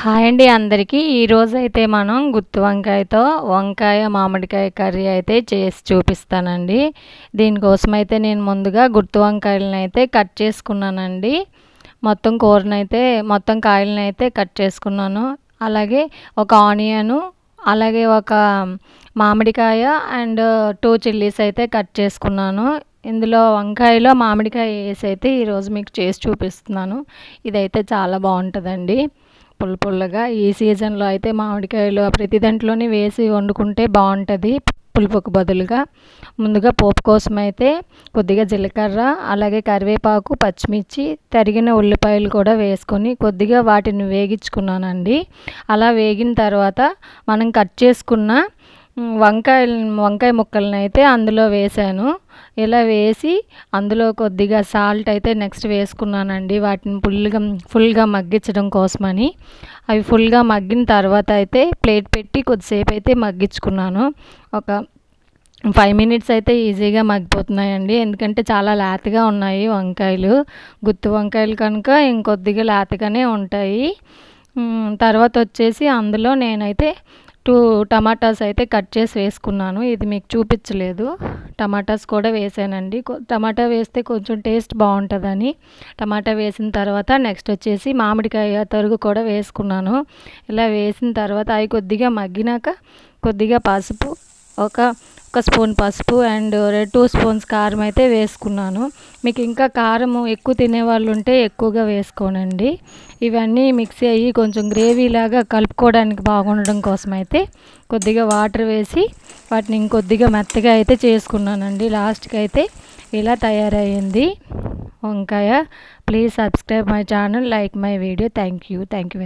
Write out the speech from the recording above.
Hi అండి అందరికీ. ఈరోజు అయితే మనం గుత్తి వంకాయతో వంకాయ మామిడికాయ కర్రీ అయితే చేసి చూపిస్తానండి. దీనికోసం అయితే నేను ముందుగా గుత్తి వంకాయలను అయితే కట్ చేసుకున్నానండి. మొత్తం కూరనైతే మొత్తం కాయలను అయితే కట్ చేసుకున్నాను. అలాగే ఒక ఆనియను అలాగే ఒక మామిడికాయ అండ్ టూ చిల్లీస్ అయితే కట్ చేసుకున్నాను. ఇందులో వంకాయలో మామిడికాయ వేసి అయితే ఈరోజు మీకు చేసి చూపిస్తున్నాను. ఇదైతే చాలా బాగుంటుందండి. పుల్ల పుల్లగా ఈ సీజన్లో అయితే మామిడికాయలు ప్రతి దాంట్లోనే వేసి వండుకుంటే బాగుంటుంది. పులుపుకు బదులుగా ముందుగా పోపు కోసం అయితే కొద్దిగా జీలకర్ర అలాగే కరివేపాకు పచ్చిమిర్చి తరిగిన ఉల్లిపాయలు కూడా వేసుకొని కొద్దిగా వాటిని వేగించుకున్నానండి. అలా వేగిన తర్వాత మనం కట్ చేసుకున్న వంకాయ వంకాయ ముక్కలను అయితే అందులో వేసాను. ఇలా వేసి అందులో కొద్దిగా సాల్ట్ అయితే నెక్స్ట్ వేసుకున్నానండి. వాటిని ఫుల్గా ఫుల్గా మగ్గించడం కోసమని. అవి ఫుల్గా మగ్గిన తర్వాత అయితే ప్లేట్ పెట్టి కొద్దిసేపు అయితే మగ్గించుకున్నాను. ఒక ఫైవ్ మినిట్స్ అయితే ఈజీగా మగ్గిపోతున్నాయండి. ఎందుకంటే చాలా లేతగా ఉన్నాయి వంకాయలు. గుత్తి వంకాయలు కనుక ఇంకొద్దిగా లేతగానే ఉంటాయి. తర్వాత వచ్చేసి అందులో నేనైతే టూ టమాటాస్ అయితే కట్ చేసి వేసుకున్నాను. ఇది మీకు చూపించలేదు. టమాటాస్ కూడా వేసానండి. టమాటా వేస్తే కొంచెం టేస్ట్ బాగుంటుందని. టమాటా వేసిన తర్వాత నెక్స్ట్ వచ్చేసి మామిడికాయ తరుగు కూడా వేసుకున్నాను. ఇలా వేసిన తర్వాత అవి కొద్దిగా మగ్గినాక కొద్దిగా పసుపు ఒక ఒక స్పూన్ పసుపు అండ్ టూ స్పూన్స్ కారం అయితే వేసుకున్నాను. మీకు ఇంకా కారం ఎక్కువ తినేవాళ్ళు ఉంటే ఎక్కువగా వేసుకోనండి. ఇవన్నీ మిక్సీ అయ్యి కొంచెం గ్రేవీ లాగా కలుపుకోవడానికి బాగుండడం కోసం అయితే కొద్దిగా వాటర్ వేసి వాటిని ఇంకొద్దిగా మెత్తగా అయితే చేసుకున్నానండి. లాస్ట్కి అయితే ఇలా తయారయ్యింది. వంకాయ please subscribe my channel like my video. Thank you. Thank you